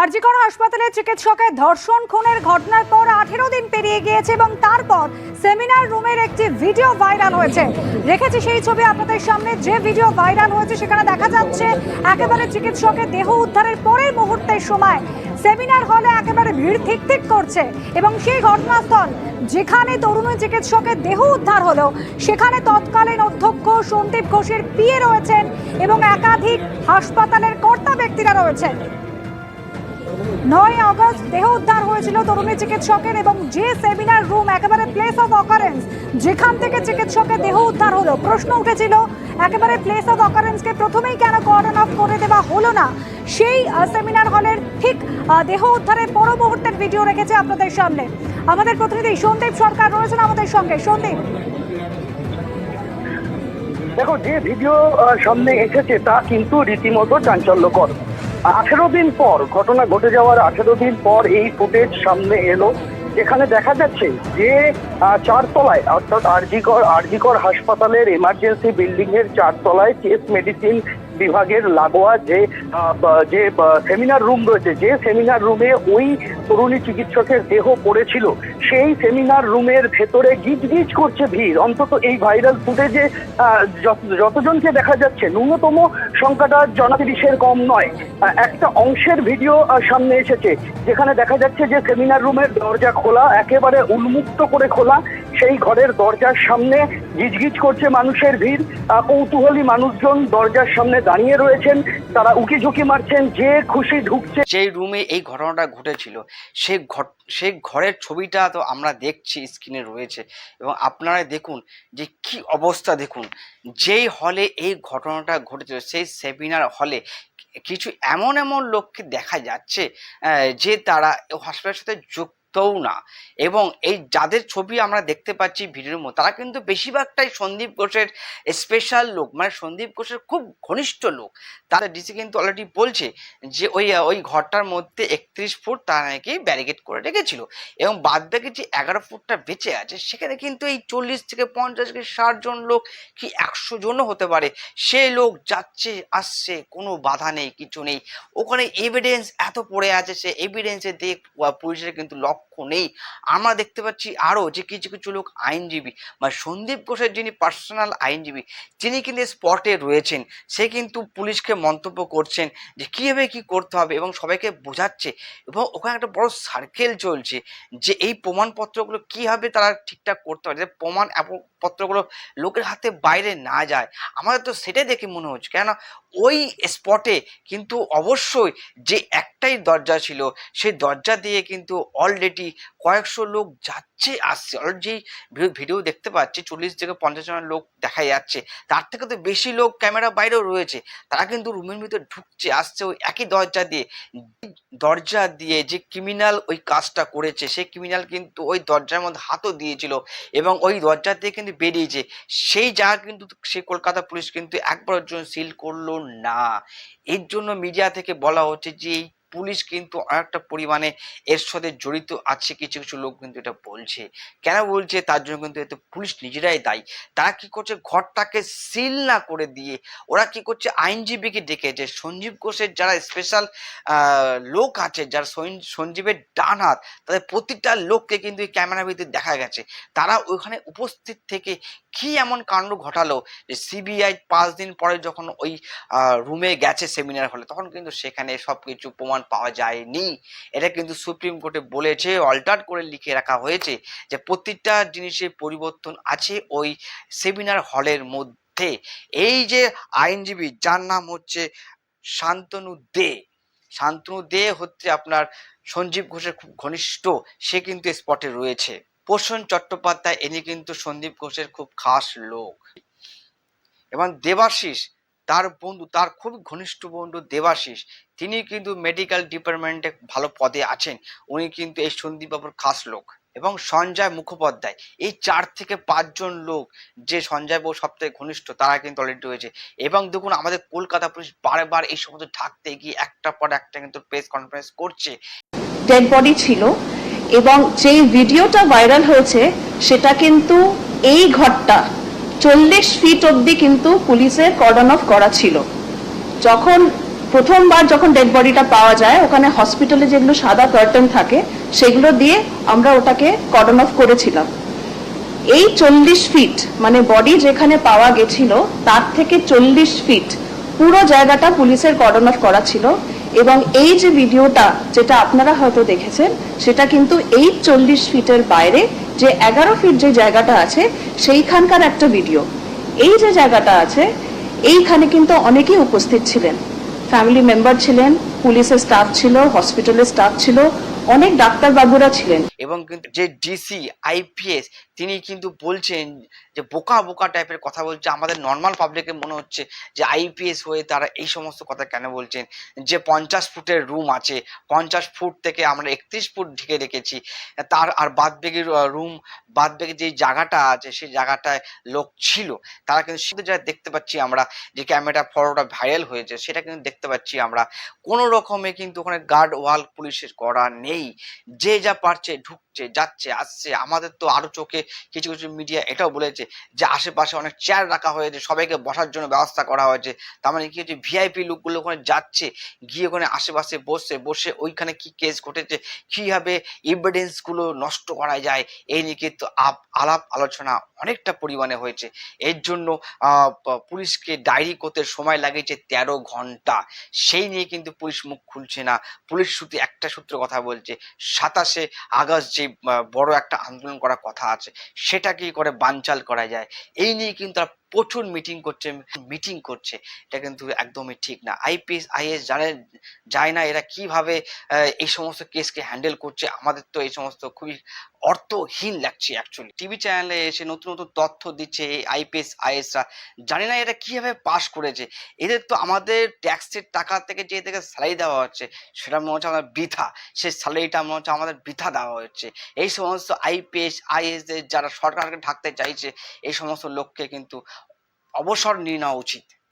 আরজিকর হাসপাতালে চিকিৎসকের ধর্ষণ, খুনের ঘটনার পর আঠেরো দিন পেরিয়ে গিয়েছে এবং তারপর সেমিনার রুমের একটি ভিডিও ভাইরাল হয়েছে। রেখেছি সেই ছবি আপনাদের সামনে। যে ভিডিও ভাইরাল হয়েছে সেখানে দেখা যাচ্ছে একেবারে চিকিৎসকের দেহ উদ্ধারের পরের মুহূর্তের সময় সেমিনার হলে একেবারে ভিড় ঠিক ঠিক করছে এবং সেই ঘটনাস্থল যেখানে তরুণী চিকিৎসকের দেহ উদ্ধার হলো, সেখানে তৎকালীন অধ্যক্ষ সন্দীপ ঘোষের পিয়ে রয়েছেন এবং একাধিক হাসপাতালের কর্তা ব্যক্তিরা রয়েছেন। নয় আগস্ট দেহ উদ্ধার হয়েছিল তরুণী চিকিৎসকের এবং যে সেমিনার রুম একেবারে প্লেস অফ অকারেন্স যেখান থেকে চিকিৎসকের দেহ উদ্ধার হলো। প্রশ্ন উঠেছিল, একেবারে প্লেস অফ অকারেন্সকে প্রথমেই কেন কর্ডন অফ করে দেওয়া হলো না? সেই সেমিনার হলের ঠিক দেহ উদ্ধারের পর মুহূর্তের ভিডিও রেখেছে আপনাদের সামনে। আমাদের প্রতিনিধি সন্দীপ সরকার রয়েছেন আমাদের সঙ্গে। সন্দীপ। দেখো, যে ভিডিও সামনে এসেছে তা কিন্তু রীতিমতো চাঞ্চল্যকর। আঠেরো দিন পর, ঘটনা ঘটে যাওয়ার আঠেরো দিন পর এই ফুটেজ সামনে এলো, যেখানে দেখা যাচ্ছে যে চারতলায়, অর্থাৎ আরজিকর আরজিকর হাসপাতালের এমার্জেন্সি বিল্ডিং এর চারতলায় চেস্ট মেডিসিন বিভাগের লাগোয়া যে যে সেমিনার রুম রয়েছে, যে সেমিনার রুমে ওই তরুণী চিকিৎসকের দেহ পড়েছিল, সেই সেমিনার রুমের ভেতরে গিজ গিজ করছে ভিড়। অন্তত এই ভাইরাল ফুটেজে যতজনকে দেখা যাচ্ছে, ন্যূনতম সংখ্যাটা জনতিরিশের কম নয়। একটা অংশের ভিডিও সামনে এসেছে, যেখানে দেখা যাচ্ছে যে সেমিনার রুমের দরজা খোলা, একেবারে উন্মুক্ত করে খোলা সেই ঘরের দরজার সামনে গিজগিজ করছে মানুষের ভিড়। কৌতূহলী মানুষজন দরজার সামনে দাঁড়িয়ে রয়েছেন। তারা উকি ঝুঁকি মারছেন, যে খুশি ঢুকছে। যেই রুমে এই ঘটনাটা ঘটেছিল সেই ঘট সেই ঘরের ছবিটা তো আমরা দেখছি, স্ক্রিনে রয়েছে। এবং আপনারা দেখুন যে কি অবস্থা দেখুন। যেই হলে এই ঘটনাটা ঘটেছিল, সেই সেমিনার হলে কিছু এমন এমন লোককে দেখা যাচ্ছে যে তারা হসপিটালের সাথে যুক্তও না। এবং এই যাদের ছবি আমরা দেখতে পাচ্ছি ভিডিওর মধ্যে, তারা কিন্তু বেশিরভাগটাই সন্দীপ ঘোষের স্পেশাল লোক। মানে সন্দীপ ঘোষের খুব ঘনিষ্ঠ লোক। তারা ডিসি কিন্তু অলরেডি বলছে যে, ওই ওই ঘরটার মধ্যে একত্রিশ ফুট তারা নাকি ব্যারিকেড করে রেখেছিল। এবং বাদ বাকি যে এগারো ফুটটা বেঁচে আছে, সেখানে কিন্তু এই চল্লিশ থেকে পঞ্চাশ থেকে ষাট জন লোক, কি একশো জনও হতে পারে, সে লোক যাচ্ছে, আসছে, কোনো বাধা নেই, কিছু নেই। ওখানে এভিডেন্স এত পড়ে আছে, সে এভিডেন্সে দেখ, পুলিশের কিন্তু লক্ষ্য নেই আমরা দেখতে পাচ্ছি আরও যে কিছু কিছু লোক আইনজীবী বা সন্দীপ ঘোষের যিনি পার্সোনাল আইনজীবী, তিনি কিন্তু স্পটে রয়েছেন। সে কিন্তু পুলিশকে মন্তব্য করছেন যে কীভাবে কী করতে হবে এবং সবাইকে বোঝাচ্ছে এবং ওখানে একটা বড় সার্কেল চলছে যে এই প্রমাণপত্রগুলো কীভাবে তারা ঠিকঠাক করতে পারে, যে প্রমাণ পত্রগুলো লোকের হাতে বাইরে না যায়। আমাদের তো সেটাই দেখে মনে হচ্ছে। কেন ওই স্পটে কিন্তু অবশ্যই যে একটাই দরজা ছিল, সেই দরজা দিয়ে কিন্তু অলরেডি কয়েকশো লোক যাচ্ছে, আসছে। অলরেডি ভিডিও দেখতে পাচ্ছি, চল্লিশ থেকে পঞ্চাশ জন লোক দেখা যাচ্ছে। তার থেকে তো বেশি লোক ক্যামেরা বাইরেও রয়েছে। তারা কিন্তু রুমের ভিতরে ঢুকছে, আসছে ওই একই দরজা দিয়ে। দরজা দিয়ে যে ক্রিমিনাল ওই কাজটা করেছে, সেই ক্রিমিনাল কিন্তু ওই দরজার মধ্যে হাতও দিয়েছিল এবং ওই দরজা দিয়ে কিন্তু বেরিয়েছে। সেই জায়গা কিন্তু সে কলকাতা পুলিশ কিন্তু একবারের জন্য সিল করল না। এর জন্য মিডিয়া থেকে বলা হচ্ছে যে এই পুলিশ কিন্তু অনেকটা পরিমাণে এর সাথে জড়িত আছে, কিছু কিছু লোক কিন্তু এটা বলছে। কেন বলছে? তার জন্য কিন্তু এতে পুলিশ নিজেরাই দায়ী। তারা কি করছে? ঘরটাকে সিল না করে দিয়ে ওরা কি করছে? আইনজীবীকে ডেকেছে সঞ্জীব ঘোষের যারা স্পেশাল লোক আছে, যারা সঞ্জ- সঞ্জীবের ডান হাত, তাদের প্রতিটা লোককে কিন্তু এই ক্যামেরার ভিতরে দেখা গেছে। তারা ওখানে উপস্থিত থেকে কি এমন কাণ্ড ঘটালো যে সিবিআই পাঁচ দিন পরে যখন ওই রুমে গেছে সেমিনার হলে, তখন কিন্তু সেখানে সব কিছু প্রমাণ পাওয়া যায়নি। এটা কিন্তু সুপ্রিম কোর্টে বলেছে, অল্টার করে লিখে রাখা হয়েছে যে প্রতিটা জিনিসের পরিবর্তন আছে ওই সেমিনার হলের মধ্যে। এই যে আইনজীবী, যার নাম হচ্ছে শান্তনু দে শান্তনু দে হচ্ছে আপনার সঞ্জীব ঘোষের খুব ঘনিষ্ঠ, সে কিন্তু স্পটে রয়েছে। পোষণ চট্টোপাধ্যায়, ইনি কিন্তু সন্দীপ ঘোষের খুব খাস লোক। এবং দেবাশিস তার বন্ধু, তার খুব ঘনিষ্ঠ বন্ধু দেবাশিস, তিনি কিন্তু মেডিকেল ডিপার্টমেন্টে ভালো পদে আছেন। উনি কিন্তু এই সন্দীপবাবুর খাস লোক এবং সঞ্জয় মুখোপাধ্যায়। এই চার থেকে পাঁচজন লোক যে সঞ্জয় বউ সবথেকে ঘনিষ্ঠ, তারা কিন্তু অলরেডি রয়েছে। এবং দেখুন, আমাদের কলকাতা পুলিশ বারবার এই সমস্ত ঢাকতে গিয়ে একটা পর একটা কিন্তু প্রেস কনফারেন্স করছে। ডেড বডি ছিল এবং যেই ভিডিওটা ভাইরাল হয়েছে, সেটা কিন্তু এই ঘরটা চল্লিশ ফিট অব্দি কিন্তু পুলিশের কর্ডন অফ করা ছিল। যখন প্রথমবার যখন ডেড বডিটা পাওয়া যায়, ওখানে হসপিটালে যেগুলো সাদা কার্টেন থাকে, সেগুলো দিয়ে আমরা ওটাকে কর্ডন অফ করেছিলাম। এই চল্লিশ ফিট মানে বডি যেখানে পাওয়া গেছিল, তার থেকে চল্লিশ ফিট পুরো জায়গাটা পুলিশের কর্ডন অফ করা ছিল। এবং এই যে ভিডিওটা যেটা আপনারা হয়তো দেখেছেন, সেটা কিন্তু এই চল্লিশ ফিটের বাইরে যে এগারো ফিট যে জায়গাটা আছে, সেইখানকার একটা ভিডিও। এই যে জায়গাটা আছে, এইখানে কিন্তু অনেকেই উপস্থিত ছিলেন। ফ্যামিলি মেম্বার ছিলেন, পুলিশের স্টাফ ছিল, হসপিটালের স্টাফ ছিল, অনেক ডাক্তারবাবুরা ছিলেন। এবং কিন্তু যে ডিসি, আইপিএস তিনি কিন্তু বলছেন যে বোকা বোকা টাইপের কথা বলছে। আমাদের নর্মাল পাবলিকের মনে হচ্ছে যে আইপিএস হয়ে তারা এই সমস্ত কথা কেন বলছেন? যে পঞ্চাশ ফুটের রুম আছে, পঞ্চাশ ফুট থেকে আমরা একত্রিশ ফুট ঢেকে রেখেছি। তার আর বাদ বেগের রুম বাদ বেগে যে জায়গাটা আছে, সেই জায়গাটায় লোক ছিল। তারা কিন্তু শুধু যা দেখতে পাচ্ছি আমরা যে ক্যামেরা ফটোটা ভাইরাল হয়েছে, সেটা কিন্তু দেখতে পাচ্ছি আমরা। কোনো রকমে কিন্তু ওখানে গার্ড ওয়াল পুলিশের করা নেই। যে যা পারছে, ঢুকছে, যাচ্ছে, আসছে। আমাদের তো আরও চোখে কিছু কিছু মিডিয়া এটাও বলেছে যে আশেপাশে অনেক চেয়ার রাখা হয়েছে, সবাইকে বসার জন্য ব্যবস্থা করা হয়েছে। তার মানে কি হচ্ছে ভিআইপি লোকগুলো ওখানে যাচ্ছে, গিয়ে ওখানে আশেপাশে বসে বসে ওইখানে কি কেস ঘটেছে, কীভাবে এভিডেন্সগুলো নষ্ট করা যায়, এই নিয়ে কিন্তু আলাপ আলোচনা অনেকটা পরিমাণে হয়েছে। এর জন্য পুলিশকে ডায়েরি করতে সময় লাগিয়েছে তেরো ঘণ্টা। সেই নিয়ে কিন্তু পুলিশ মুখ খুলছে না। পুলিশ শুধু একটা সূত্র কথা বলছে, সাতাশে আগস্ট যে বড় একটা আন্দোলন করার কথা আছে সেটা কি করে বানচাল করা যায়। এই নিয়ে কিন্তু প্রচুর মিটিং করছে মিটিং করছে। এটা কিন্তু একদমই ঠিক না। আইপিএস আইএস জানে যায় না, এরা কীভাবে এই সমস্ত কেসকে হ্যান্ডেল করছে? আমাদের তো এই সমস্ত খুবই অর্থহীন লাগছে অ্যাকচুয়ালি টিভি চ্যানেলে এসে নতুন নতুন তথ্য দিচ্ছে এই আইপিএস আইএসরা জানি না এরা কীভাবে পাশ করেছে। এদের তো আমাদের ট্যাক্সের টাকা থেকে যে এদেরকে স্যালারি দেওয়া হচ্ছে, সেটা মনে হচ্ছে আমাদের বৃথা। সেই স্যালারিটা মনে হচ্ছে আমাদের বৃথা দেওয়া হচ্ছে। এই সমস্ত আইপিএস আইএস যারা সরকারকে ঢাকতে চাইছে, এই সমস্ত লোককে কিন্তু অবসর নিয়ে নেওয়া উচিত।